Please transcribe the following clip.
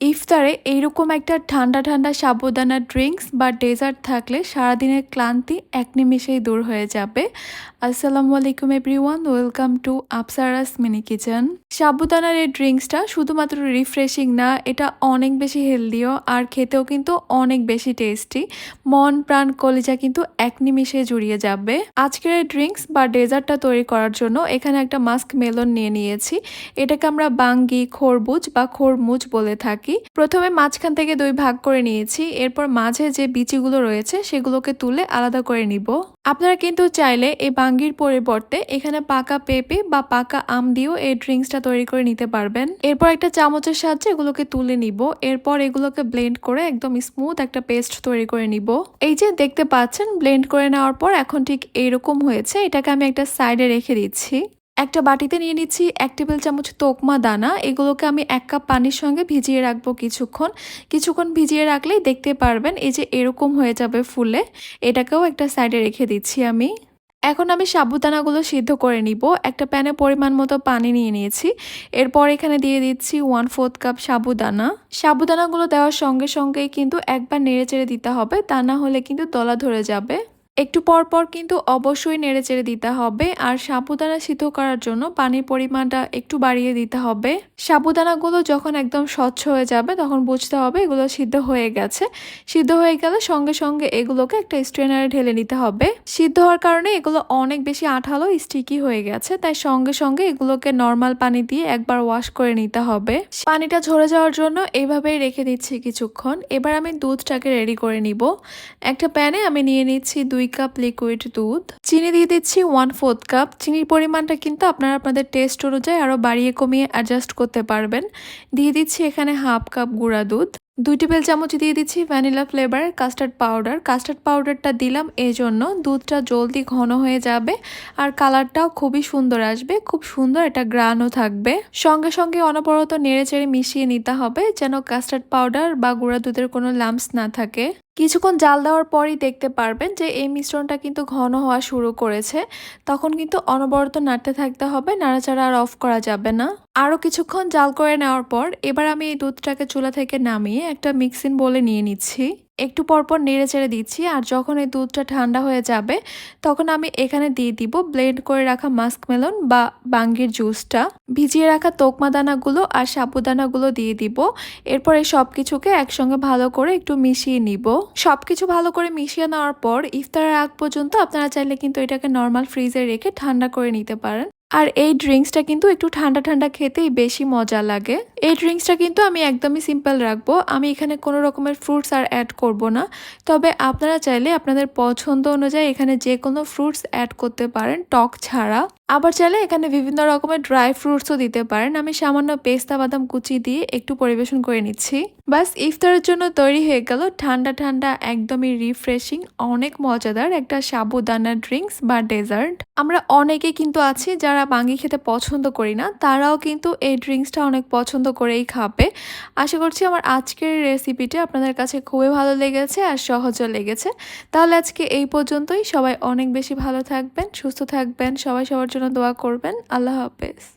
ইফতারে এইরকম একটা ঠান্ডা ঠান্ডা সাবুদানা ড্রিঙ্কস বা ডেজার্ট থাকলে সারাদিনের ক্লান্তি এক নিমেষেই দূর হয়ে যাবে। আসসালামু আলাইকুম everyone, welcome to Apsaras mini kitchen. সাবুদানার এই ড্রিঙ্কসটা শুধুমাত্র রিফ্রেশিং না, এটা অনেক বেশি হেলদিও আর খেতেও কিন্তু অনেক বেশি টেস্টি। মন, প্রাণ, কলিজা কিন্তু এক নিমেষে জুড়িয়ে যাবে। আজকের এই ড্রিঙ্কস বা ডেজার্টটা তৈরি করার জন্য এখানে একটা মাস্ক মেলন নিয়ে নিয়েছি। এটাকে আমরা বাঙ্গি, খরবুজ বা খরমুজ বলে থাকি। প্রথমে মাঝখান থেকে দুই ভাগ করে নিয়েছি, এরপর মাঝে যে বিচিগুলো রয়েছে সেগুলোকে তুলে আলাদা করে নিব। আপনারা কিন্তু চাইলে এই বাঙ্গির পরিবর্তে এখানে পাকা পেঁপে বা পাকা আম দিয়েও এই ড্রিঙ্কসটা তৈরি করে নিতে পারবেন। এরপর একটা চামচের সাহায্যে এগুলোকে তুলে নিব, এরপর এগুলোকে ব্লেন্ড করে একদম স্মুথ একটা পেস্ট তৈরি করে নিব। এই যে দেখতে পাচ্ছেন, ব্লেন্ড করে নেওয়ার পর এখন ঠিক এইরকম হয়েছে, এটাকে আমি একটা সাইডে রেখে দিচ্ছি। একটা বাটিতে নিয়ে নিচ্ছি এক টেবিল চামচ তোকমা দানা। এগুলোকে আমি এক কাপ পানির সঙ্গে ভিজিয়ে রাখব কিছুক্ষণ। কিছুক্ষণ ভিজিয়ে রাখলেই দেখতে পারবেন এই যে এরকম হয়ে যাবে ফুলে। এটাকেও একটা সাইডে রেখে দিচ্ছি আমি। এখন আমি সাবুদানাগুলো সিদ্ধ করে নিব। একটা প্যানে পরিমাণ মতো পানি নিয়ে নিয়েছি। এরপর এখানে দিয়ে দিচ্ছি ওয়ান ফোর্থ কাপ সাবুদানা। সাবুদানাগুলো দেওয়ার সঙ্গে সঙ্গেই কিন্তু একবার নেড়ে চেড়ে দিতে হবে। তা না হলে কিন্তু দলা ধরে যাবে। একটু পর পর কিন্তু অবশ্যই নেড়ে চেড়ে দিতে হবে আর সাবুদানা সিদ্ধ করার জন্য পানির পরিমাণটা একটু বাড়িয়ে দিতে হবে। সাবুদানাগুলো যখন একদম স্বচ্ছ হয়ে যাবে তখন বুঝতে হবে এগুলো সিদ্ধ হয়ে গেছে। সিদ্ধ হয়ে গেলে সঙ্গে সঙ্গে এগুলোকে একটা স্ট্রেনারে ঢেলে নিতে হবে। সিদ্ধ হওয়ার কারণে এগুলো অনেক বেশি আঠালো স্টিকি হয়ে গেছে, তাই সঙ্গে সঙ্গে এগুলোকে নর্মাল পানি দিয়ে একবার ওয়াশ করে নিতে হবে। পানিটা ঝরে যাওয়ার জন্য এইভাবেই রেখে দিচ্ছি কিছুক্ষণ। এবার আমি দুধটাকে রেডি করে নিব। একটা প্যানে আমি নিয়ে নিচ্ছি দুই দুই কাপ লিকুইড দুধ, চিনি দিয়ে দিচ্ছি ওয়ান ফোর্থ কাপ চিনির পরিমাণটা কিন্তু আপনারা আপনাদের টেস্ট অনুযায়ী আরও বাড়িয়ে কমিয়ে অ্যাডজাস্ট করতে পারবেন। দিয়ে দিচ্ছি এখানে হাফ কাপ গুঁড়া দুধ। দুই টেবিল চামচ দিয়ে দিচ্ছি ভ্যানিলা ফ্লেভারের কাস্টার্ড পাউডার। কাস্টার্ড পাউডারটা দিলাম এই জন্য দুধটা জলদি ঘন হয়ে যাবে আর কালারটাও খুবই সুন্দর আসবে, খুব সুন্দর এটা গ্রানও থাকবে। সঙ্গে সঙ্গে অনবরত নেড়ে চেড়ে মিশিয়ে নিতে হবে যেন কাস্টার্ড পাউডার বা গুঁড়া দুধের কোনো লাম্পস না থাকে। কিছুক্ষণ জাল দেওয়ার পরই দেখতে পারবেন যে এই মিশ্রণটা কিন্তু ঘন হওয়া শুরু করেছে। তখন কিন্তু অনবরত নাড়তে থাকতে হবে, নাড়াচাড়া আর অফ করা যাবে না। আরও কিছুক্ষণ জাল করে নেওয়ার পর এবার আমি এই দুধটাকে চুলা থেকে নামিয়ে একটা মিক্সিং বলে নিয়ে নিচ্ছি। একটু পরপর নেড়ে চেড়ে দিচ্ছি আর যখন এই দুধটা ঠান্ডা হয়ে যাবে, তখন আমি এখানে দিয়ে দিব ব্লেন্ড করে রাখা মাস্ক মেলন বা বাঙ্গির জুসটা ভিজিয়ে রাখা তোকমা দানাগুলো আর সাবুদানাগুলো দিয়ে দিব। এরপর এই সব কিছুকে একসঙ্গে ভালো করে একটু মিশিয়ে নিব। সব কিছু ভালো করে মিশিয়ে নেওয়ার পর ইফতারের আগ পর্যন্ত আপনারা চাইলে কিন্তু এটাকে নর্মাল ফ্রিজে রেখে ঠান্ডা করে নিতে পারেন। আর এই ড্রিঙ্কসটা কিন্তু একটু ঠান্ডা ঠান্ডা খেতেই বেশি মজা লাগে। এই ড্রিঙ্কসটা কিন্তু আমি একদমই সিম্পল রাখব। আমি এখানে কোনো রকমের ফ্রুটস আর অ্যাড করব না। তবে আপনারা চাইলে আপনাদের পছন্দ অনুযায়ী এখানে যে কোনো ফ্রুটস অ্যাড করতে পারেন, টক ছাড়া। আবার চাইলে এখানে বিভিন্ন রকমের ড্রাই ফ্রুটসও দিতে পারেন। আমি সামান্য পেস্তা, বাদাম কুচি দিয়ে একটু পরিবেশন করে নিচ্ছি। বাস ইফতারের জন্য তৈরি হয়ে গেল ঠান্ডা ঠান্ডা, একদমই রিফ্রেশিং অনেক মজাদার একটা সাবুদানা ড্রিঙ্কস বা ডেজার্ট। আমরা অনেকে কিন্তু আছি যারা বাঙ্গি খেতে পছন্দ করি না, তারাও কিন্তু এই ড্রিঙ্কসটা অনেক পছন্দ করেই খাবে। আশা করছি আমার আজকের রেসিপিটা আপনাদের কাছে খুবই ভালো লেগেছে আর সহজও লেগেছে। তাহলে আজকে এই পর্যন্তই। সবাই অনেক বেশি ভালো থাকবেন, সুস্থ থাকবেন। সবাই সবার জন্য দোয়া করবেন। আল্লাহ হাফেজ।